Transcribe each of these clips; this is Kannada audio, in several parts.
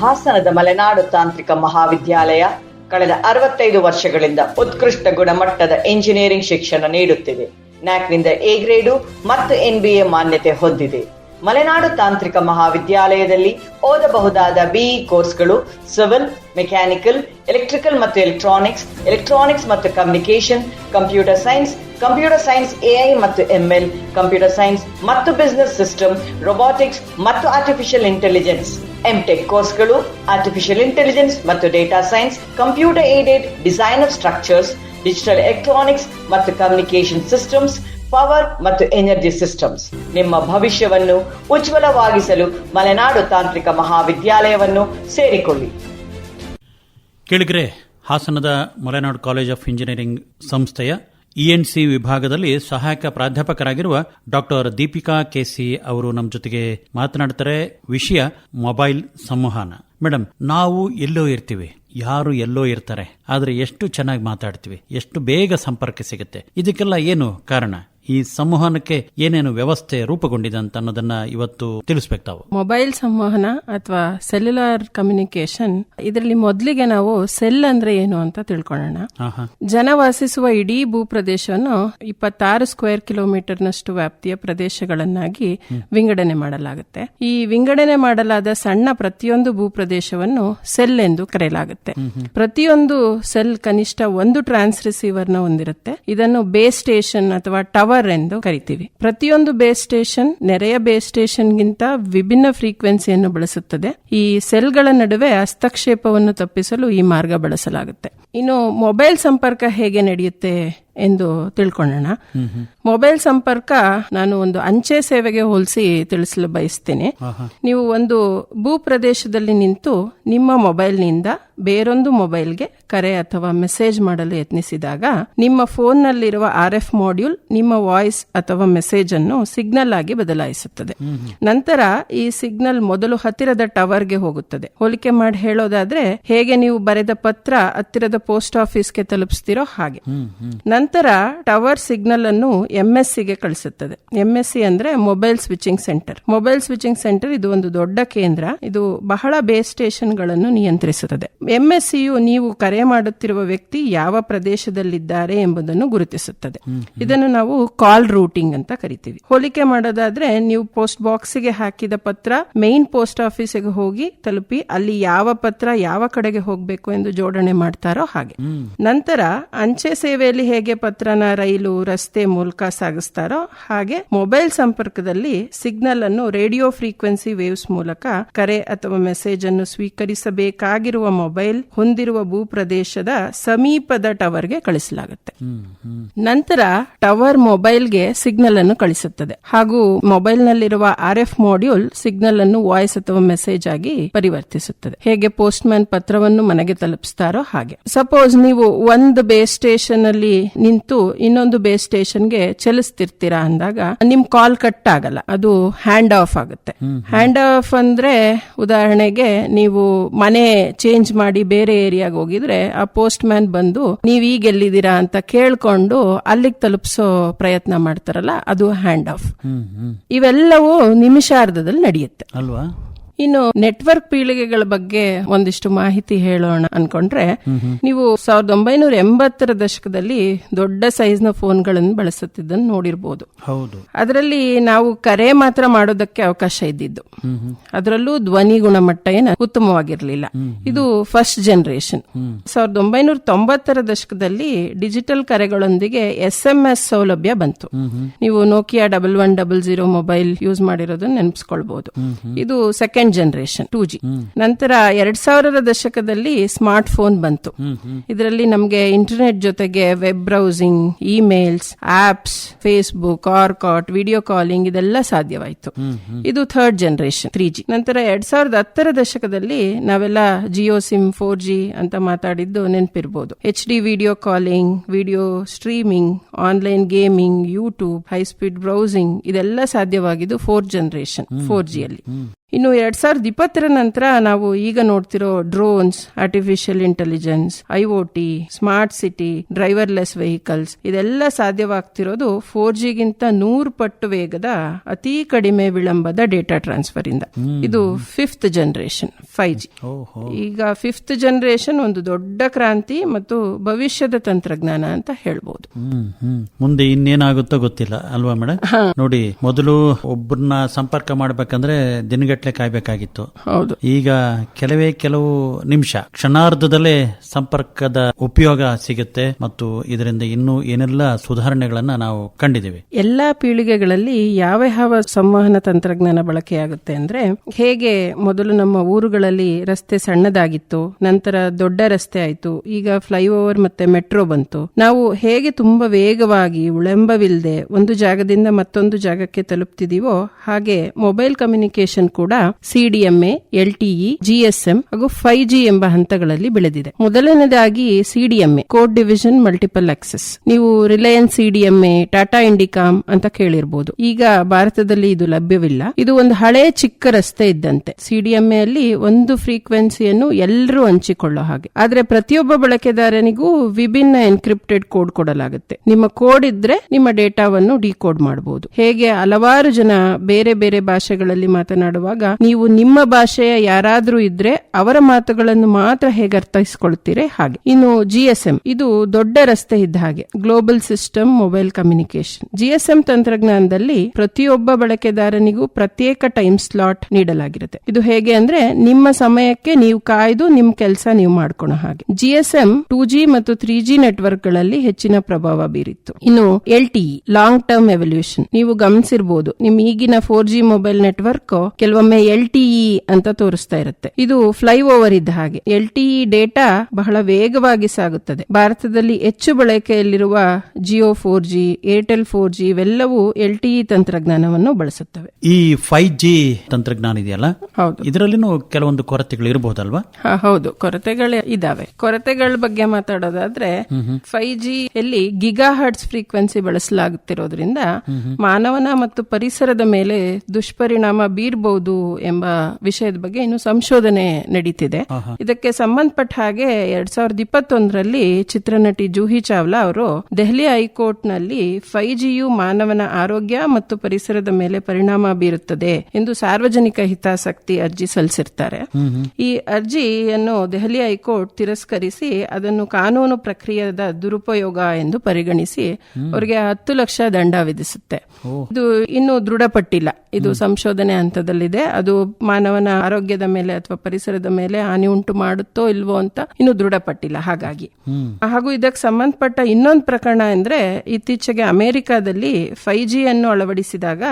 ಹಾಸನದ ಮಲೆನಾಡು ತಾಂತ್ರಿಕ ಮಹಾವಿದ್ಯಾಲಯ ಕಳೆದ ಅರವತ್ತೈದು ವರ್ಷಗಳಿಂದ ಉತ್ಕೃಷ್ಟ ಗುಣಮಟ್ಟದ ಎಂಜಿನಿಯರಿಂಗ್ ಶಿಕ್ಷಣ ನೀಡುತ್ತಿದೆ. ನ್ಯಾಕ್ನಿಂದ ಎ ಗ್ರೇಡು ಮತ್ತು ಎ ಮಾನ್ಯತೆ ಹೊಂದಿದೆ. ಮಲೆನಾಡು ತಾಂತ್ರಿಕ ಮಹಾವಿದ್ಯಾಲಯದಲ್ಲಿ ಓದಬಹುದಾದ ಬಿಇ ಕೋರ್ಸ್ಗಳು ಸಿವಿಲ್, ಮೆಕ್ಯಾನಿಕಲ್, ಎಲೆಕ್ಟ್ರಿಕಲ್ ಮತ್ತು ಎಲೆಕ್ಟ್ರಾನಿಕ್ಸ್ ಎಲೆಕ್ಟ್ರಾನಿಕ್ಸ್ ಮತ್ತು communication computer science computer science AI ಮತ್ತು ಎಂಎಲ್ ಕಂಪ್ಯೂಟರ್ ಸೈನ್ಸ್ ಮತ್ತು ಬಿಸಿನೆಸ್ ಸಿಸ್ಟಮ್ ರೊಬಾಟಿಕ್ಸ್ ಮತ್ತು ಆರ್ಟಿಫಿಷಿಯಲ್ ಇಂಟೆಲಿಜೆನ್ಸ್ ಎಂಟೆಕ್ ಕೋರ್ಸ್ಗಳು ಆರ್ಟಿಫಿಷಿಯಲ್ ಇಂಟೆಲಿಜೆನ್ಸ್ ಮತ್ತು data science computer aided design of structures digital electronics ಮತ್ತು ಕಮ್ಯುನಿಕೇಶನ್ ಸಿಸ್ಟಮ್ಸ್ ಪವರ್ ಮತ್ತು ಎನರ್ಜಿ ಸಿಸ್ಟಮ್ಸ್ ನಿಮ್ಮ ಭವಿಷ್ಯವನ್ನು ಉಜ್ವಲವಾಗಿಸಲು ಮಲೆನಾಡು ತಾಂತ್ರಿಕ ಮಹಾವಿದ್ಯಾಲಯವನ್ನು ಸೇರಿಕೊಳ್ಳಿ. ಕೇಳಿಗ್ರೆ, ಹಾಸನದ ಮಲೆನಾಡು ಕಾಲೇಜ್ ಆಫ್ ಇಂಜಿನಿಯರಿಂಗ್ ಸಂಸ್ಥೆಯ ಇಎನ್ಸಿ ವಿಭಾಗದಲ್ಲಿ ಸಹಾಯಕ ಪ್ರಾಧ್ಯಾಪಕರಾಗಿರುವ ಡಾಕ್ಟರ್ ದೀಪಿಕಾ ಕೆಸಿ ಅವರು ನಮ್ಮ ಜೊತೆಗೆ ಮಾತನಾಡ್ತಾರೆ ವಿಷಯ ಮೊಬೈಲ್ ಸಂವಹನ. ಮೇಡಮ್ ನಾವು ಎಲ್ಲೋ ಇರ್ತೀವಿ, ಯಾರು ಎಲ್ಲೋ ಇರ್ತಾರೆ, ಆದ್ರೆ ಎಷ್ಟು ಚೆನ್ನಾಗಿ ಮಾತಾಡ್ತೀವಿ, ಎಷ್ಟು ಬೇಗ ಸಂಪರ್ಕ ಸಿಗುತ್ತೆ, ಇದಕ್ಕೆಲ್ಲ ಏನು ಕಾರಣ? ಈ ಸಂವಹನಕ್ಕೆ ಏನೇನು ವ್ಯವಸ್ಥೆ ರೂಪುಗೊಂಡಿದೆ ಅಂತ ಅನ್ನೋದನ್ನ ಇವತ್ತು ತಿಳಿಸ್ಬೇಕು ತಾವು. ಮೊಬೈಲ್ ಸಂವಹನ ಅಥವಾ ಸೆಲ್ಯುಲಾರ್ ಕಮ್ಯುನಿಕೇಶನ್ ಇದರಲ್ಲಿ ಮೊದಲಿಗೆ ನಾವು ಸೆಲ್ ಅಂದ್ರೆ ಏನು ಅಂತ ತಿಳ್ಕೊಳ್ಳೋಣ. ಜನ ವಾಸಿಸುವ ಇಡೀ ಭೂಪ್ರದೇಶವನ್ನು ಇಪ್ಪತ್ತಾರು ಸ್ಕ್ವೇರ್ ಕಿಲೋಮೀಟರ್ ನಷ್ಟು ವ್ಯಾಪ್ತಿಯ ಪ್ರದೇಶಗಳನ್ನಾಗಿ ವಿಂಗಡಣೆ ಮಾಡಲಾಗುತ್ತೆ. ಈ ವಿಂಗಡಣೆ ಮಾಡಲಾದ ಸಣ್ಣ ಪ್ರತಿಯೊಂದು ಭೂಪ್ರದೇಶವನ್ನು ಸೆಲ್ ಎಂದು ಕರೆಯಲಾಗುತ್ತೆ. ಪ್ರತಿಯೊಂದು ಸೆಲ್ ಕನಿಷ್ಠ ಒಂದು ಟ್ರಾನ್ಸ್ ರಿಸೀವರ್ನ ಹೊಂದಿರುತ್ತೆ. ಇದನ್ನು ಬೇಸ್ ಸ್ಟೇಷನ್ ಅಥವಾ ಟವರ್ ಎಂದು ಕರಿತೀವಿ. ಪ್ರತಿಯೊಂದು ಬೇಸ್ ಸ್ಟೇಷನ್ ನೆರೆಯ ಬೇಸ್ ಸ್ಟೇಷನ್ಗಿಂತ ವಿಭಿನ್ನ ಫ್ರೀಕ್ವೆನ್ಸಿಯನ್ನು ಬಳಸುತ್ತದೆ. ಈ ಸೆಲ್ಗಳ ನಡುವೆ ಹಸ್ತಕ್ಷೇಪವನ್ನು ತಪ್ಪಿಸಲು ಈ ಮಾರ್ಗ ಬಳಸಲಾಗುತ್ತೆ. ಇನ್ನು ಮೊಬೈಲ್ ಸಂಪರ್ಕ ಹೇಗೆ ನಡೆಯುತ್ತೆ ಎಂದು ತಿಳ್ಕೊಳ್ಳೋಣ. ಮೊಬೈಲ್ ಸಂಪರ್ಕ ನಾನು ಒಂದು ಅಂಚೆ ಸೇವೆಗೆ ಹೋಲಿಸಿ ತಿಳಿಸಲು ಬಯಸ್ತೇನೆ. ನೀವು ಒಂದು ಭೂಪ್ರದೇಶದಲ್ಲಿ ನಿಂತು ನಿಮ್ಮ ಮೊಬೈಲ್ನಿಂದ ಬೇರೊಂದು ಮೊಬೈಲ್ಗೆ ಕರೆ ಅಥವಾ ಮೆಸೇಜ್ ಮಾಡಲು ಯತ್ನಿಸಿದಾಗ ನಿಮ್ಮ ಫೋನ್ನಲ್ಲಿರುವ ಆರ್ ಎಫ್ ಮಾಡ್ಯೂಲ್ ನಿಮ್ಮ ವಾಯ್ಸ್ ಅಥವಾ ಮೆಸೇಜ್ ಅನ್ನು ಸಿಗ್ನಲ್ ಆಗಿ ಬದಲಾಯಿಸುತ್ತದೆ. ನಂತರ ಈ ಸಿಗ್ನಲ್ ಮೊದಲು ಹತ್ತಿರದ ಟವರ್ಗೆ ಹೋಗುತ್ತದೆ. ಹೋಲಿಕೆ ಮಾಡಿ ಹೇಳೋದಾದ್ರೆ ಹೇಗೆ ನೀವು ಬರೆದ ಪತ್ರ ಹತ್ತಿರದ ಪೋಸ್ಟ್ ಆಫೀಸ್ಗೆ ತಲುಪಿಸ್ತಿರೋ ಹಾಗೆ. ನಂತರ ಟವರ್ ಸಿಗ್ನಲ್ ಅನ್ನು ಎಂಎಸ್ಸಿ ಗೆ ಕಳಿಸುತ್ತದೆ. ಎಂಎಸ್ಸಿ ಅಂದ್ರೆ mobile switching centre mobile switching centre ಇದು ಒಂದು ದೊಡ್ಡ ಕೇಂದ್ರ. ಇದು ಬಹಳ ಬೇಸ್ ಸ್ಟೇಷನ್ಗಳನ್ನು ನಿಯಂತ್ರಿಸುತ್ತದೆ ಸಿಯು ನೀವು ಕರೆ ಮಾಡುತ್ತಿರುವ ವ್ಯಕ್ತಿ ಯಾವ ಪ್ರದೇಶದಲ್ಲಿದ್ದಾರೆ ಎಂಬುದನ್ನು ಗುರುತಿಸುತ್ತದೆ. ಇದನ್ನು ನಾವು ಕಾಲ್ ರೂಟಿಂಗ್ ಅಂತ ಕರಿತೀವಿ. ಹೋಲಿಕೆ ಮಾಡೋದಾದ್ರೆ ನೀವು ಪೋಸ್ಟ್ ಬಾಕ್ಸ್ಗೆ ಹಾಕಿದ ಪತ್ರ ಮೇನ್ ಪೋಸ್ಟ್ ಆಫೀಸಿಗೆ ಹೋಗಿ ತಲುಪಿ ಅಲ್ಲಿ ಯಾವ ಪತ್ರ ಯಾವ ಕಡೆಗೆ ಹೋಗಬೇಕು ಎಂದು ಜೋಡಣೆ ಮಾಡ್ತಾರೋ ಹಾಗೆ. ನಂತರ ಅಂಚೆ ಸೇವೆಯಲ್ಲಿ ಹೇಗೆ ಪತ್ರನ ರೈಲು ರಸ್ತೆ ಮೂಲಕ ಸಾಗಿಸ್ತಾರೋ ಹಾಗೆ ಮೊಬೈಲ್ ಸಂಪರ್ಕದಲ್ಲಿ ಸಿಗ್ನಲ್ ಅನ್ನು ರೇಡಿಯೋ ಫ್ರೀಕ್ವೆನ್ಸಿ ವೇವ್ಸ್ ಮೂಲಕ ಕರೆ ಅಥವಾ ಮೆಸೇಜ್ ಅನ್ನು ಸ್ವೀಕರಿಸಬೇಕಾಗಿರುವ ಮೊಬೈಲ್ ಹೊಂದಿರುವ ಭೂಪ್ರದೇಶದ ಸಮೀಪದ ಟವರ್ಗೆ ಕಳಿಸಲಾಗುತ್ತೆ. ನಂತರ ಟವರ್ ಮೊಬೈಲ್ಗೆ ಸಿಗ್ನಲ್ ಅನ್ನು ಕಳಿಸುತ್ತದೆ. ಹಾಗೂ ಮೊಬೈಲ್ ನಲ್ಲಿರುವ ಆರ್ ಎಫ್ ಮಾಡ್ಯೂಲ್ ಸಿಗ್ನಲ್ ಅನ್ನು ವಾಯ್ಸ್ ಅಥವಾ ಮೆಸೇಜ್ ಆಗಿ ಪರಿವರ್ತಿಸುತ್ತದೆ. ಹೇಗೆ ಪೋಸ್ಟ್ ಮ್ಯಾನ್ ಪತ್ರವನ್ನು ಮನೆಗೆ ತಲುಪಿಸ್ತಾರೋ ಹಾಗೆ. ಸಪೋಸ್ ನೀವು ಒಂದು ಬೇಸ್ ಸ್ಟೇಷನ್ ಅಲ್ಲಿ ನಿಂತು ಇನ್ನೊಂದು ಬೇಸ್ ಸ್ಟೇಷನ್ಗೆ ಚಲಿಸ್ತಿರ್ತೀರಾ ಅಂದಾಗ ನಿಮ್ ಕಾಲ್ ಕಟ್ ಆಗಲ್ಲ ಅದು ಹ್ಯಾಂಡ್ ಆಫ್ ಆಗುತ್ತೆ. ಹ್ಯಾಂಡ್ ಆಫ್ ಅಂದ್ರೆ ಉದಾಹರಣೆಗೆ ನೀವು ಮನೆ ಚೇಂಜ್ ಮಾಡಿ ಬೇರೆ ಏರಿಯಾಗ ಹೋಗಿದ್ರೆ ಆ ಪೋಸ್ಟ್ ಮ್ಯಾನ್ ಬಂದು ನೀವ್ ಈಗ ಎಲ್ಲಿದ್ದೀರಾ ಅಂತ ಕೇಳ್ಕೊಂಡು ಅಲ್ಲಿಗೆ ತಲುಪಿಸೋ ಪ್ರಯತ್ನ ಮಾಡ್ತಾರಲ್ಲ ಅದು ಹ್ಯಾಂಡ್ ಆಫ್ ಇವೆಲ್ಲವೂ ನಿಮಿಷಾರ್ಧದಲ್ಲಿ ನಡೆಯುತ್ತೆ. ಅಲ್ವಾ? ಇನ್ನು ನೆಟ್ವರ್ಕ್ ಪೀಳಿಗೆಗಳ ಬಗ್ಗೆ ಒಂದಿಷ್ಟು ಮಾಹಿತಿ ಹೇಳೋಣ ಅನ್ಕೊಂಡ್ರೆ ನೀವು ಸಾವಿರದ ಒಂಬೈನೂರ ಎಂಬತ್ತರ ದಶಕದಲ್ಲಿ ದೊಡ್ಡ ಸೈಜ್ನ ಫೋನ್ಗಳನ್ನು ಬಳಸುತ್ತಿದ್ದನ್ನು ನೋಡಿರಬಹುದು ಹೌದು. ಅದರಲ್ಲಿ ನಾವು ಕರೆ ಮಾತ್ರ ಮಾಡೋದಕ್ಕೆ ಅವಕಾಶ ಇದ್ದಿದ್ದು. ಅದರಲ್ಲೂ ಧ್ವನಿ ಗುಣಮಟ್ಟ ಏನ ಉತ್ತಮವಾಗಿರ್ಲಿಲ್ಲ. ಇದು ಫಸ್ಟ್ ಜನರೇಷನ್. ಸಾವಿರದ ಒಂಬೈನೂರ ತೊಂಬತ್ತರ ದಶಕದಲ್ಲಿ ಡಿಜಿಟಲ್ ಕರೆಗಳೊಂದಿಗೆ ಎಸ್ ಎಂ ಎಸ್ ಸೌಲಭ್ಯ ಬಂತು. ನೀವು Nokia double one double zero mobile use ಮಾಡಿರೋದನ್ನ ನೆನಪಿಸ್ಕೊಳ್ಬಹುದು ಇದು second second generation two G ನಂತರ ಎರಡ್ ಸಾವಿರದ ದಶಕದಲ್ಲಿ ಸ್ಮಾರ್ಟ್ ಫೋನ್ ಬಂತು. ಇದರಲ್ಲಿ ನಮಗೆ ಇಂಟರ್ನೆಟ್ ಜೊತೆಗೆ web browsing emails apps Facebook Orkut video calling ಇದೆಲ್ಲ ಸಾಧ್ಯವಾಯಿತು. ಇದು ಥರ್ಡ್ ಜನರೇಷನ್ ತ್ರೀ ಜಿ ನಂತರ ಎರಡ್ ಸಾವಿರದ ಹತ್ತರ ದಶಕದಲ್ಲಿ ನಾವೆಲ್ಲ ಜಿಯೋ ಸಿಮ್ ಫೋರ್ ಜಿ ಅಂತ ಮಾತಾಡಿದ್ದು ನೆನಪಿರ್ಬೋದು. H D video calling video streaming online gaming YouTube high speed browsing ಇದೆಲ್ಲ ಸಾಧ್ಯವಾಗಿದ್ದು ಫೋರ್ತ್ ಜನರೇಷನ್ ಫೋರ್ ಜಿಯಲ್ಲಿ ಇನ್ನು ಎರಡ್ ಸಾವಿರದ ಇಪ್ಪತ್ತರ ನಂತರ ನಾವು ಈಗ ನೋಡ್ತಿರೋ drones artificial intelligence IOT smart city driverless vehicles ಇದೆಲ್ಲ ಸಾಧ್ಯವಾಗ್ತಿರೋದು ಫೋರ್ ಜಿಗಿಂತ ನೂರು ಪಟ್ಟು ವೇಗದ ಅತಿ ಕಡಿಮೆ ವಿಳಂಬದ ಡೇಟಾ ಟ್ರಾನ್ಸ್ಫರ್ ಇಂದ. ಇದು ಫಿಫ್ತ್ ಜನರೇಷನ್ ಫೈವ್ ಜಿ ಈಗ ಫಿಫ್ತ್ ಜನರೇಷನ್ ಒಂದು ದೊಡ್ಡ ಕ್ರಾಂತಿ ಮತ್ತು ಭವಿಷ್ಯದ ತಂತ್ರಜ್ಞಾನ ಅಂತ ಹೇಳ್ಬೋದು. ಮುಂದೆ ಇನ್ನೇನಾಗುತ್ತೋ ಗೊತ್ತಿಲ್ಲ ಅಲ್ವಾ ಮೇಡಮ್ ನೋಡಿ ಮೊದಲು ಒಬ್ಬರನ್ನ ಸಂಪರ್ಕ ಮಾಡ್ಬೇಕಂದ್ರೆ ದಿನಗಟ್ಲೆ ಕಾಯ್ಬೇಕಾಗಿತ್ತು. ಹೌದು. ಈಗ ಕೆಲವೇ ಕೆಲವು ನಿಮಿಷ ಕ್ಷಣಾರ್ಧದಲ್ಲೇ ಸಂಪರ್ಕದ ಉಪಯೋಗ ಸಿಗುತ್ತೆ ಮತ್ತು ಇದರಿಂದ ಇನ್ನೂ ಏನೆಲ್ಲ ಸುಧಾರಣೆಗಳನ್ನ ನಾವು ಕಂಡಿದ್ದೇವೆ. ಎಲ್ಲಾ ಪೀಳಿಗೆಗಳಲ್ಲಿ ಯಾವ ಯಾವ ಸಂವಹನ ತಂತ್ರಜ್ಞಾನ ಬಳಕೆಯಾಗುತ್ತೆ ಅಂದ್ರೆ ಹೇಗೆ ಮೊದಲು ನಮ್ಮ ಊರುಗಳಲ್ಲಿ ರಸ್ತೆ ಸಣ್ಣದಾಗಿತ್ತು ನಂತರ ದೊಡ್ಡ ರಸ್ತೆ ಆಯ್ತು ಈಗ ಫ್ಲೈಓವರ್ ಮತ್ತೆ ಮೆಟ್ರೋ ಬಂತು. ನಾವು ಹೇಗೆ ತುಂಬಾ ವೇಗವಾಗಿ ಉಳೆಂಬವಿಲ್ಲದೆ ಒಂದು ಜಾಗದಿಂದ ಮತ್ತೊಂದು ಜಾಗಕ್ಕೆ ತಲುಪ್ತಿದೀವೋ ಹಾಗೆ ಮೊಬೈಲ್ ಕಮ್ಯುನಿಕೇಶನ್ ಕೂಡ ಸಿಡಿಎಂಎ ಎಲ್ಟಿಇ ಜಿಎಸ್ಎಂ ಹಾಗೂ ಫೈವ್ ಜಿ ಎಂಬ ಹಂತಗಳಲ್ಲಿ ಬೆಳೆದಿದೆ. ಮೊದಲನೇದಾಗಿ CDMA code division multiple access ನೀವು ರಿಲಯನ್ಸ್ ಸಿಡಿಎಂಎ ಟಾಟಾ ಇಂಡಿಕಾಮ್ ಅಂತ ಕೇಳಿರಬಹುದು ಈಗ ಭಾರತದಲ್ಲಿ ಇದು ಲಭ್ಯವಿಲ್ಲ. ಇದು ಒಂದು ಹಳೆ ಚಿಕ್ಕ ರಸ್ತೆ ಇದ್ದಂತೆ. ಸಿಡಿಎಂಎ ಅಲ್ಲಿ ಒಂದು ಫ್ರೀಕ್ವೆನ್ಸಿಯನ್ನು ಎಲ್ಲರೂ ಹಂಚಿಕೊಳ್ಳೋ ಹಾಗೆ. ಆದ್ರೆ ಪ್ರತಿಯೊಬ್ಬ ಬಳಕೆದಾರನಿಗೂ ವಿಭಿನ್ನ ಎನ್ಕ್ರಿಪ್ಟೆಡ್ ಕೋಡ್ ಕೊಡಲಾಗುತ್ತೆ. ನಿಮ್ಮ ಕೋಡ್ ಇದ್ರೆ ನಿಮ್ಮ ಡೇಟಾವನ್ನು ಡಿಕೋಡ್ ಮಾಡಬಹುದು ಹೇಗೆ ಹಲವಾರು ಜನ ಬೇರೆ ಬೇರೆ ಭಾಷೆಗಳಲ್ಲಿ ಮಾತನಾಡುವಾಗ ನೀವು ನಿಮ್ಮ ಭಾಷೆಯ ಯಾರಾದ್ರೂ ಇದ್ರೆ ಅವರ ಮಾತುಗಳನ್ನು ಮಾತ್ರ ಹೇಗೆ ಅರ್ಥೈಸ್ಕೊಳ್ತೀರಿ ಹಾಗೆ. ಇನ್ನು ಜಿಎಸ್ಎಂ ಇದು ದೊಡ್ಡ ರಸ್ತೆ ಇದ್ದ ಹಾಗೆ. Global system mobile communication GSM ತಂತ್ರಜ್ಞಾನದಲ್ಲಿ ಪ್ರತಿಯೊಬ್ಬ ಬಳಕೆದಾರನಿಗೂ ಪ್ರತ್ಯೇಕ ಟೈಮ್ ಸ್ಲಾಟ್ ನೀಡಲಾಗಿರುತ್ತೆ. ಇದು ಹೇಗೆ ಅಂದ್ರೆ ನಿಮ್ಮ ಸಮಯಕ್ಕೆ ನೀವು ಕಾಯ್ದು ನಿಮ್ ಕೆಲಸ ನೀವು ಮಾಡ್ಕೊಳೋ ಹಾಗೆ. ಜಿಎಸ್ಎಂ ಟೂ ಜಿ ಮತ್ತು ತ್ರೀ ಜಿ ನೆಟ್ವರ್ಕ್ಗಳಲ್ಲಿ ಹೆಚ್ಚಿನ ಪ್ರಭಾವ ಬೀರಿತ್ತು. ಇನ್ನು L T long term evolution ನೀವು ಗಮನಿಸಿರ್ಬೋದು, ನಿಮ್ ಈಗಿನ ಫೋರ್ ಜಿ ಮೊಬೈಲ್ ನೆಟ್ವರ್ಕ್ ಕೆಲವೊಮ್ಮೆ ಎಲ್ ಟಿಇ ಅಂತ ತೋರಿಸ್ತಾ ಇರುತ್ತೆ. ಇದು ಫ್ಲೈ ಓವರ್ ಇದ್ದ ಹಾಗೆ. ಎಲ್ ಟಿಇ ಡೇಟಾ ಬಹಳ ವೇಗವಾಗಿ ಸಾಗುತ್ತದೆ. ಭಾರತದಲ್ಲಿ ಹೆಚ್ಚು ಬಳಕೆಯಲ್ಲಿರುವ Jio four G Airtel four G ಇವೆಲ್ಲವೂ ಎಲ್ ಟಿಇ ತಂತ್ರಜ್ಞಾನವನ್ನು ಬಳಸುತ್ತವೆ. ಈ ಫೈವ್ ಜಿ ತಂತ್ರಜ್ಞಾನ ಇದೆಯಲ್ಲ? ಹೌದು. ಇದರಲ್ಲಿನೂ ಕೆಲವೊಂದು ಕೊರತೆಗಳು ಇರಬಹುದಲ್ವಾ ಹೌದು. ಕೊರತೆಗಳು ಇದಾವೆ. ಕೊರತೆಗಳ ಬಗ್ಗೆ ಮಾತಾಡೋದಾದ್ರೆ ಫೈವ್ ಜಿ ಯಲ್ಲಿ ಗಿಗಾ ಹರ್ಟ್ಸ್ ಫ್ರೀಕ್ವೆನ್ಸಿ ಬಳಸಲಾಗುತ್ತಿರೋದ್ರಿಂದ ಮಾನವನ ಮತ್ತು ಪರಿಸರದ ಮೇಲೆ ದುಷ್ಪರಿಣಾಮ ಬೀರ್ಬಹುದು ಎಂಬ ವಿಷಯದ ಬಗ್ಗೆ ಇನ್ನು ಸಂಶೋಧನೆ ನಡೀತಿದೆ. ಇದಕ್ಕೆ ಸಂಬಂಧಪಟ್ಟ ಹಾಗೆ ಎರಡ್ ಸಾವಿರದ ಇಪ್ಪತ್ತೊಂದರಲ್ಲಿ ಚಿತ್ರನಟಿ ಜೂಹಿ ಚಾವ್ಲಾ ಅವರು ದೆಹಲಿ ಹೈಕೋರ್ಟ್ನಲ್ಲಿ ಫೈವ್ ಜಿಯು ಮಾನವನ ಆರೋಗ್ಯ ಮತ್ತು ಪರಿಸರದ ಮೇಲೆ ಪರಿಣಾಮ ಬೀರುತ್ತದೆ ಎಂದು ಸಾರ್ವಜನಿಕ ಹಿತಾಸಕ್ತಿ ಅರ್ಜಿ ಸಲ್ಲಿಸಿರ್ತಾರೆ. ಈ ಅರ್ಜಿಯನ್ನು ದೆಹಲಿ ಹೈಕೋರ್ಟ್ ತಿರಸ್ಕರಿಸಿ ಅದನ್ನು ಕಾನೂನು ಪ್ರಕ್ರಿಯೆದ ದುರುಪಯೋಗ ಎಂದು ಪರಿಗಣಿಸಿ ಅವರಿಗೆ ಹತ್ತು ಲಕ್ಷ ದಂಡ ವಿಧಿಸುತ್ತೆ. ಇದು ಇನ್ನು ದೃಢಪಟ್ಟಿಲ್ಲ. ಇದು ಸಂಶೋಧನೆ ಹಂತದಲ್ಲಿದೆ. ಅದು ಮಾನವನ ಆರೋಗ್ಯದ ಮೇಲೆ ಅಥವಾ ಪರಿಸರದ ಮೇಲೆ ಹಾನಿ ಉಂಟು ಮಾಡುತ್ತೋ ಇಲ್ವೋ ಅಂತ ಇನ್ನು ದೃಢಪಟ್ಟಿಲ್ಲ. ಹಾಗಾಗಿ ಹಾಗೂ ಇದಕ್ಕೆ ಸಂಬಂಧಪಟ್ಟ ಇನ್ನೊಂದು ಪ್ರಕರಣ ಅಂದ್ರೆ ಇತ್ತೀಚೆಗೆ ಅಮೆರಿಕಾದಲ್ಲಿ ಫೈವ್ ಜಿ ಅನ್ನು ಅಳವಡಿಸಿದಾಗ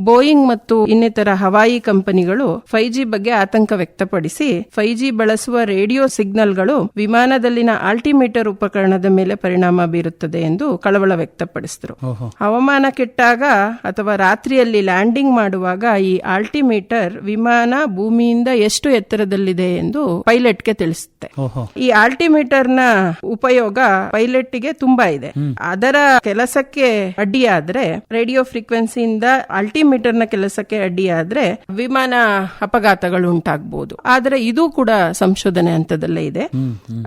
ಬೋಯಿಂಗ್ ಮತ್ತು ಇನ್ನಿತರ ಹವಾಯಿ ಕಂಪನಿಗಳು ಫೈವ್ ಜಿ ಬಗ್ಗೆ ಆತಂಕ ವ್ಯಕ್ತಪಡಿಸಿ ಫೈವ್ ಜಿ ಬಳಸುವ ರೇಡಿಯೋ ಸಿಗ್ನಲ್ಗಳು ವಿಮಾನದಲ್ಲಿನ ಆಲ್ಟಿಮೀಟರ್ ಉಪಕರಣದ ಮೇಲೆ ಪರಿಣಾಮ ಬೀರುತ್ತದೆ ಎಂದು ಕಳವಳ ವ್ಯಕ್ತಪಡಿಸಿದರು. ಹವಾಮಾನ ಕೆಟ್ಟಾಗ ಅಥವಾ ರಾತ್ರಿಯಲ್ಲಿ ಲ್ಯಾಂಡಿಂಗ್ ಮಾಡುವಾಗ ಈ ಆಲ್ಟಿಮೀಟರ್ ವಿಮಾನ ಭೂಮಿಯಿಂದ ಎಷ್ಟು ಎತ್ತರದಲ್ಲಿದೆ ಎಂದು ಪೈಲಟ್ಗೆ ತಿಳಿಸುತ್ತೆ. ಈ ಆಲ್ಟಿಮೀಟರ್ನ ಉಪಯೋಗ ಪೈಲಟ್ಗೆ ತುಂಬಾ ಇದೆ. ಅದರ ಕೆಲಸಕ್ಕೆ ಅಡ್ಡಿಯಾದ್ರೆ ರೇಡಿಯೋ ಫ್ರೀಕ್ವೆನ್ಸಿಯಿಂದ ಆಲ್ಟಿಮೀಟರ್ನ ಕೆಲಸಕ್ಕೆ ಅಡ್ಡಿಯಾದ್ರೆ ವಿಮಾನ ಅಪಘಾತಗಳು ಉಂಟಾಗಬಹುದು ಆದ್ರೆ ಇದು ಕೂಡ ಸಂಶೋಧನೆ ಹಂತದಲ್ಲೇ ಇದೆ.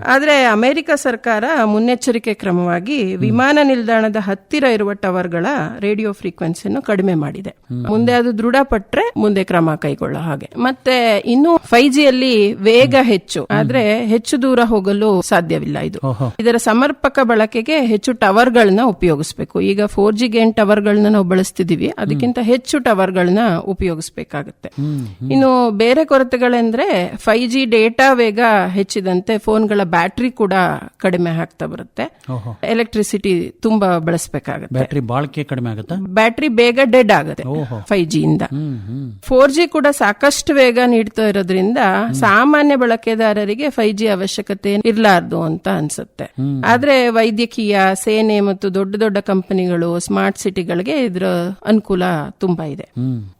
ಆದ್ರೆ ಅಮೆರಿಕ ಸರ್ಕಾರ ಮುನ್ನೆಚ್ಚರಿಕೆ ಕ್ರಮವಾಗಿ ವಿಮಾನ ನಿಲ್ದಾಣದ ಹತ್ತಿರ ಇರುವ ಟವರ್ಗಳ ರೇಡಿಯೋ ಫ್ರೀಕ್ವೆನ್ಸಿಯನ್ನು ಕಡಿಮೆ ಮಾಡಿದೆ. ಮುಂದೆ ಅದು ದೃಢಪಟ್ರೆ ಮುಂದೆ ಕ್ರಮ ಕೈಗೊಳ್ಳೋ ಹಾಗೆ. ಮತ್ತೆ ಇನ್ನು ಫೈವ್ ಜಿಯಲ್ಲಿ ವೇಗ ಹೆಚ್ಚು. ಆದ್ರೆ ಹೆಚ್ಚು ದೂರ ಹೋಗಲು ಸಾಧ್ಯವಿಲ್ಲ ಇದು. ಇದರ ಸಮರ್ಪಕ ಬಳಕೆಗೆ ಹೆಚ್ಚು ಟವರ್ಗಳನ್ನ ಉಪಯೋಗಿಸಬೇಕು. ಈಗ ಫೋರ್ ಜಿ ಟವರ್ ಟವರ್ಗಳನ್ನ ನಾವು ಬಳಸ್ತಿದೀವಿ ಅದಕ್ಕಿಂತ ಹೆಚ್ಚು ಟವರ್ಗಳನ್ನ ಉಪಯೋಗಿಸಬೇಕಾಗುತ್ತೆ. ಇನ್ನು ಬೇರೆ ಕೊರತೆಗಳೆಂದ್ರೆ ಫೈವ್ ಜಿ ಡೇಟಾ ವೇಗ ಹೆಚ್ಚಿದಂತೆ ಫೋನ್ಗಳ ಬ್ಯಾಟ್ರಿ ಕೂಡ ಕಡಿಮೆ ಆಗ್ತಾ ಬರುತ್ತೆ. ಎಲೆಕ್ಟ್ರಿಸಿಟಿ ತುಂಬಾ ಬಳಸಬೇಕಾಗುತ್ತೆ. ಬ್ಯಾಟ್ರಿ ಬಾಳಿಕೆ ಕಡಿಮೆ ಆಗುತ್ತೆ? ಬ್ಯಾಟ್ರಿ ಬೇಗ ಡೆಡ್ ಆಗುತ್ತೆ. ಫೈವ್ ಜಿ ಇಂದ ಹ್ಮ್ ಹ್ಮ್. ಫೋರ್ ಜಿ ಕೂಡ ಸಾಕಷ್ಟು ವೇಗ ನೀಡ್ತಾ ಇರೋದ್ರಿಂದ ಸಾಮಾನ್ಯ ಬಳಕೆದಾರರಿಗೆ ಫೈವ್ ಜಿ ಅವಶ್ಯಕತೆ ಇರಲಾರ್ದು ಅಂತ ಅನ್ಸುತ್ತೆ. ಆದ್ರೆ ವೈದ್ಯಕೀಯ ಸೇನೆ ಮತ್ತು ದೊಡ್ಡ ದೊಡ್ಡ ಕಂಪನಿಗಳು ಸ್ಮಾರ್ಟ್ ಸಿಟಿಗಳಿಗೆ ಇದ್ರ ಅನುಕೂಲ ತುಂಬಾ ಇದೆ.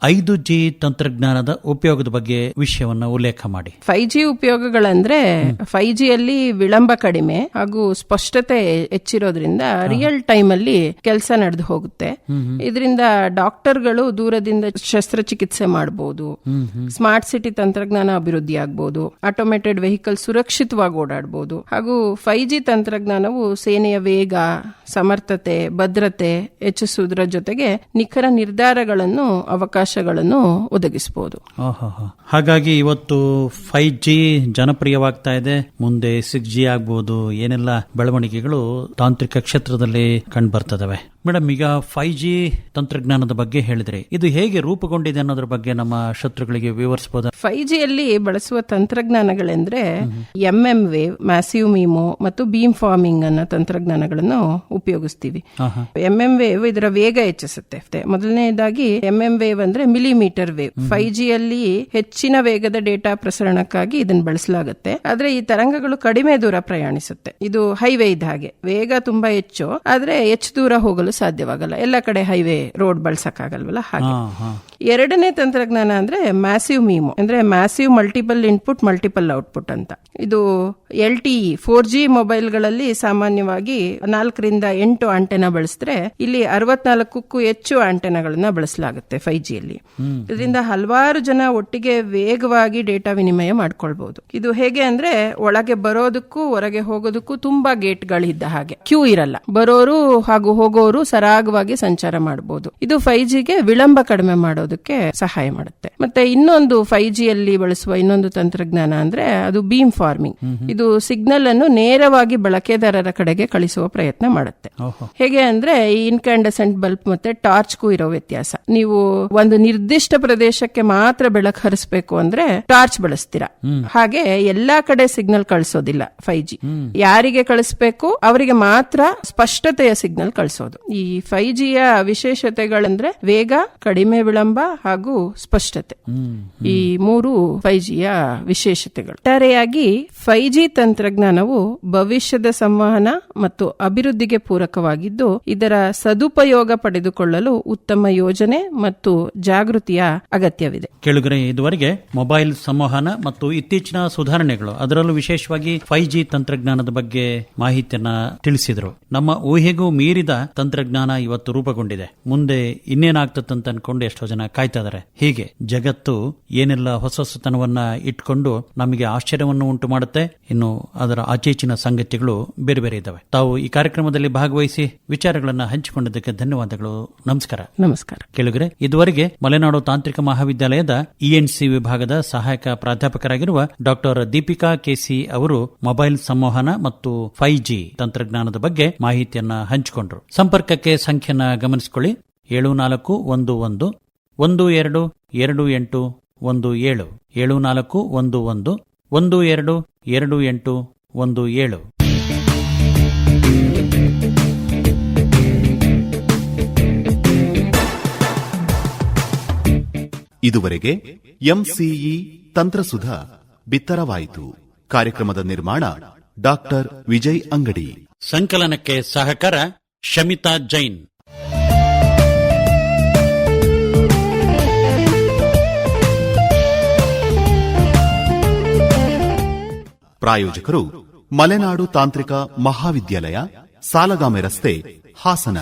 ಐದು ಜಿ ತಂತ್ರಜ್ಞಾನದ ಉಪಯೋಗದ ಬಗ್ಗೆ ವಿಷಯವನ್ನ ಉಲ್ಲೇಖ ಮಾಡಿ. ಫೈವ್ ಜಿ ಉಪಯೋಗಗಳಂದ್ರೆ ಫೈವ್ ಜಿಯಲ್ಲಿ ವಿಳಂಬ ಕಡಿಮೆ ಹಾಗೂ ಸ್ಪಷ್ಟತೆ ಹೆಚ್ಚಿರೋದ್ರಿಂದ ರಿಯಲ್ ಟೈಮ್ ಅಲ್ಲಿ ಕೆಲಸ ನಡೆದು ಹೋಗುತ್ತೆ. ಇದರಿಂದ ಡಾಕ್ಟರ್ಗಳು ದೂರದಿಂದ ಶಸ್ತ್ರಚಿಕಿತ್ಸೆ ಮಾಡಬಹುದು ಸ್ಮಾರ್ಟ್ ಸಿಟಿ ತಂತ್ರಜ್ಞಾನ ಅಭಿವೃದ್ಧಿ ಆಗಬಹುದು ಆಟೋಮೇಟೆಡ್ ವೆಹಿಕಲ್ ಸುರಕ್ಷಿತವಾಗಿ ಓಡಾಡಬಹುದು ಹಾಗೂ ಫೈವ್ ಜಿ ತಂತ್ರಜ್ಞಾನವು ಸೇನೆಯ ವೇಗ ಸಮರ್ಥತೆ ಭದ್ರತೆ ಹೆಚ್ಚಿಸುವುದರ ಜೊತೆಗೆ ನಿಖರ ನಿರ್ಧಾರಗಳನ್ನು ಅವಕಾಶಗಳನ್ನು ಒದಗಿಸಬಹುದು. ಹಾಗಾಗಿ ಇವತ್ತು ಫೈವ್ ಜಿ ಜನಪ್ರಿಯವಾಗ್ತಾ ಇದೆ. ಮುಂದೆ ಸಿಕ್ಸ್ ಜಿ ಆಗ್ಬಹುದು ಏನೆಲ್ಲ ಬೆಳವಣಿಗೆಗಳು ತಾಂತ್ರಿಕ ಕ್ಷೇತ್ರದಲ್ಲಿ ಕಂಡು ಬರ್ತದವೆ? ಮೇಡಮ್ ಈಗ ಫೈವ್ ಜಿ ತಂತ್ರಜ್ಞಾನದ ಬಗ್ಗೆ ಹೇಳಿದ್ರೆ ಇದು ಹೇಗೆ ರೂಪುಗೊಂಡಿದೆ ಅನ್ನೋದ್ರ ಬಗ್ಗೆ ನಮ್ಮ ಶತ್ರುಗಳಿಗೆ ವಿವರಿಸಬಹುದು? ಫೈವ್ ಜಿಯಲ್ಲಿ ಬಳಸುವ ತಂತ್ರಜ್ಞಾನಗಳೆಂದ್ರೆ M M wave massive MIMO ಮತ್ತು ಬೀಮ್ ಫಾರ್ಮಿಂಗ್ ಅನ್ನೋ ತಂತ್ರಜ್ಞಾನಗಳನ್ನು ಉಪಯೋಗಿಸ್ತೀವಿ. ಎಂ ಎಂ ವೇವ್ ಇದರ ವೇಗ ಹೆಚ್ಚಿಸುತ್ತೆ. ಮೊದಲನೇದಾಗಿ ಎಂ ಎಂ ವೇವ್ ಅಂದ್ರೆ ಮಿಲಿಮೀಟರ್ ವೇವ್ ಫೈವ್ ಜಿಯಲ್ಲಿ ಹೆಚ್ಚಿನ ವೇಗದ ಡೇಟಾ ಪ್ರಸರಣಕ್ಕಾಗಿ ಇದನ್ನು ಬಳಸಲಾಗುತ್ತೆ. ಆದ್ರೆ ಈ ತರಂಗಗಳು ಕಡಿಮೆ ದೂರ ಪ್ರಯಾಣಿಸುತ್ತೆ. ಇದು ಹೈವೇ ಇದ್ದ ಹಾಗೆ. ವೇಗ ತುಂಬಾ ಹೆಚ್ಚು ಆದ್ರೆ ಹೆಚ್ಚು ದೂರ ಹೋಗಲು ಸಾಧ್ಯವಾಗಲ್ಲ. ಎಲ್ಲ ಕಡೆ ಹೈವೇ ರೋಡ್ ಬಳಸಕ್ಕಾಗಲ್ವಲ್ಲ? ಹಾಗೆ. ಎರಡನೇ ತಂತ್ರಜ್ಞಾನ ಅಂದ್ರೆ ಮ್ಯಾಸಿವ್ ಮೀಮೋ ಅಂದ್ರೆ massive multiple input multiple output ಅಂತ. ಇದು ಎಲ್ ಟಿ ಫೋರ್ ಜಿ ಮೊಬೈಲ್ಗಳಲ್ಲಿ ಸಾಮಾನ್ಯವಾಗಿ ನಾಲ್ಕರಿಂದ ಎಂಟು ಆಂಟೆನಾ ಬಳಸಿದ್ರೆ ಇಲ್ಲಿ ಅರವತ್ನಾಲ್ಕಕ್ಕೂ ಹೆಚ್ಚು ಆಂಟೆನಗಳನ್ನ ಬಳಸಲಾಗುತ್ತೆ ಫೈವ್ ಜಿಯಲ್ಲಿ ಇದರಿಂದ ಹಲವಾರು ಜನ ಒಟ್ಟಿಗೆ ವೇಗವಾಗಿ ಡೇಟಾ ವಿನಿಮಯ ಮಾಡ್ಕೊಳ್ಬಹುದು ಇದು ಹೇಗೆ ಅಂದ್ರೆ ಒಳಗೆ ಬರೋದಕ್ಕೂ ಹೊರಗೆ ಹೋಗೋದಕ್ಕೂ ತುಂಬಾ ಗೇಟ್ಗಳಿದ್ದ ಹಾಗೆ. ಕ್ಯೂ ಇರಲ್ಲ. ಬರೋರು ಹಾಗೂ ಹೋಗೋರು ಸರಾಗವಾಗಿ ಸಂಚಾರ ಮಾಡಬಹುದು. ಇದು ಫೈವ್ ಜಿಗೆ ವಿಳಂಬ ಕಡಿಮೆ ಮಾಡೋದಕ್ಕೆ ಸಹಾಯ ಮಾಡುತ್ತೆ. ಮತ್ತೆ ಇನ್ನೊಂದು ಫೈವ್ ಜಿಯಲ್ಲಿ ಬಳಸುವ ಇನ್ನೊಂದು ತಂತ್ರಜ್ಞಾನ ಅಂದ್ರೆ ಅದು ಬೀಮ್ ಫಾರ್ಮಿಂಗ್. ಇದು ಸಿಗ್ನಲ್ ಅನ್ನು ನೇರವಾಗಿ ಬಳಕೆದಾರರ ಕಡೆಗೆ ಕಳಿಸುವ ಪ್ರಯತ್ನ ಮಾಡುತ್ತೆ. ಹೇಗೆ ಅಂದ್ರೆ ಈ ಇನ್ಕ್ಯಾಂಡಸೆಂಟ್ ಬಲ್ಬ್ ಮತ್ತೆ ಟಾರ್ಚ್ಗೂ ಇರೋ ವ್ಯತ್ಯಾಸ. ನೀವು ಒಂದು ನಿರ್ದಿಷ್ಟ ಪ್ರದೇಶಕ್ಕೆ ಮಾತ್ರ ಬೆಳಕು ಹರಿಸಬೇಕು ಅಂದ್ರೆ ಟಾರ್ಚ್ ಬಳಸ್ತೀರಾ. ಹಾಗೆ ಎಲ್ಲಾ ಕಡೆ ಸಿಗ್ನಲ್ ಕಳಿಸೋದಿಲ್ಲ ಫೈವ್ ಜಿ ಯಾರಿಗೆ ಕಳಿಸ್ಬೇಕು ಅವರಿಗೆ ಮಾತ್ರ ಸ್ಪಷ್ಟತೆಯ ಸಿಗ್ನಲ್ ಕಳಿಸೋದು. ಈ ಫೈವ್ ಜಿಯ ವಿಶೇಷತೆಗಳಂದ್ರೆ ವೇಗ ಕಡಿಮೆ ವಿಳಂಬ ಹಾಗೂ ಸ್ಪಷ್ಟತೆ. ಈ ಮೂರು ಫೈವ್ ಜಿಯ ವಿಶೇಷತೆಗಳು. ಒಟ್ಟಾರೆಯಾಗಿ ಫೈವ್ ಜಿ ತಂತ್ರಜ್ಞಾನವು ಭವಿಷ್ಯದ ಸಂವಹನ ಮತ್ತು ಅಭಿವೃದ್ಧಿಗೆ ಪೂರಕವಾಗಿದ್ದು ಇದರ ಸದುಪಯೋಗ ಪಡೆದುಕೊಳ್ಳಲು ಉತ್ತಮ ಯೋಜನೆ ಮತ್ತು ಜಾಗೃತಿಯ ಅಗತ್ಯವಿದೆ. ಕೆಳಗರೆ ಇದುವರೆಗೆ ಮೊಬೈಲ್ ಸಂವಹನ ಮತ್ತು ಇತ್ತೀಚಿನ ಸುಧಾರಣೆಗಳು ಅದರಲ್ಲೂ ವಿಶೇಷವಾಗಿ ಫೈವ್ ಜಿ ತಂತ್ರಜ್ಞಾನದ ಬಗ್ಗೆ ಮಾಹಿತಿಯನ್ನ ತಿಳಿಸಿದರು. ನಮ್ಮ ಊಹೆಗೂ ಮೀರಿದ ತಂತ್ರಜ್ಞಾನ ಇವತ್ತು ರೂಪಗೊಂಡಿದೆ. ಮುಂದೆ ಇನ್ನೇನಾಗ್ತದಂತ ಅನ್ಕೊಂಡು ಎಷ್ಟೋ ಜನ ಕಾಯ್ತಾ ಇದಾರೆ. ಹೀಗೆ ಜಗತ್ತು ಏನೆಲ್ಲ ಹೊಸ ಹೊಸತನವನ್ನ ಇಟ್ಕೊಂಡು ನಮಗೆ ಆಶ್ಚರ್ಯವನ್ನು ಉಂಟು ಮಾಡುತ್ತೆ ಇನ್ನು ಅದರ ಆಚೀಚಿನ ಸಂಗತಿಗಳು ಬೇರೆ ಬೇರೆ ಇದ್ದಾವೆ ತಾವು ಈ ಕಾರ್ಯಕ್ರಮದಲ್ಲಿ ಭಾಗವಹಿಸಿ ವಿಚಾರಗಳನ್ನ ಹಂಚಿಕೊಂಡಿದ್ದಕ್ಕೆ ಧನ್ಯವಾದಗಳು. ನಮಸ್ಕಾರ. ನಮಸ್ಕಾರ. ಕೇಳುಗರೆ ಇದುವರೆಗೆ ಮಲೆನಾಡು ತಾಂತ್ರಿಕ ಮಹಾವಿದ್ಯಾಲಯದ ಇಎನ್ಸಿ ವಿಭಾಗದ ಸಹಾಯಕ ಪ್ರಾಧ್ಯಾಪಕರಾಗಿರುವ ಡಾಕ್ಟರ್ ದೀಪಿಕಾ ಕೆಸಿ ಅವರು ಮೊಬೈಲ್ ಸಂವಹನ ಮತ್ತು ಫೈವ್ ಜಿ ತಂತ್ರಜ್ಞಾನದ ಬಗ್ಗೆ ಮಾಹಿತಿಯನ್ನ ಹಂಚಿಕೊಂಡ್ರು. ಸಂಪರ್ಕಕ್ಕೆ ಸಂಖ್ಯೆನ ಗಮನಿಸಿಕೊಳ್ಳಿ. ಏಳು ನಾಲ್ಕು ಒಂದು ಒಂದು ಒಂದು ಎರಡು ಎರಡು ಎಂಟು ಒಂದು ಏಳು. ಏಳು ನಾಲ್ಕು ಒಂದು ಒಂದು ಒಂದು ಎರಡು ಎರಡು ಎಂಟು ಒಂದು ಏಳು. ಇದುವರೆಗೆ ಎಂಸಿಇ ತಂತ್ರಸುಧ ಬಿತ್ತರವಾಯಿತು. ಕಾರ್ಯಕ್ರಮದ ನಿರ್ಮಾಣ ಡಾಕ್ಟರ್ ವಿಜಯ್ ಅಂಗಡಿ. ಸಂಕಲನಕ್ಕೆ ಸಹಕಾರ ಶಮಿತಾ ಜೈನ್. ಪ್ರಾಯೋಜಕರು ಮಲೆನಾಡು ತಾಂತ್ರಿಕ ಮಹಾವಿದ್ಯಾಲಯ ಸಾಲಗಾಮೆ ರಸ್ತೆ ಹಾಸನ.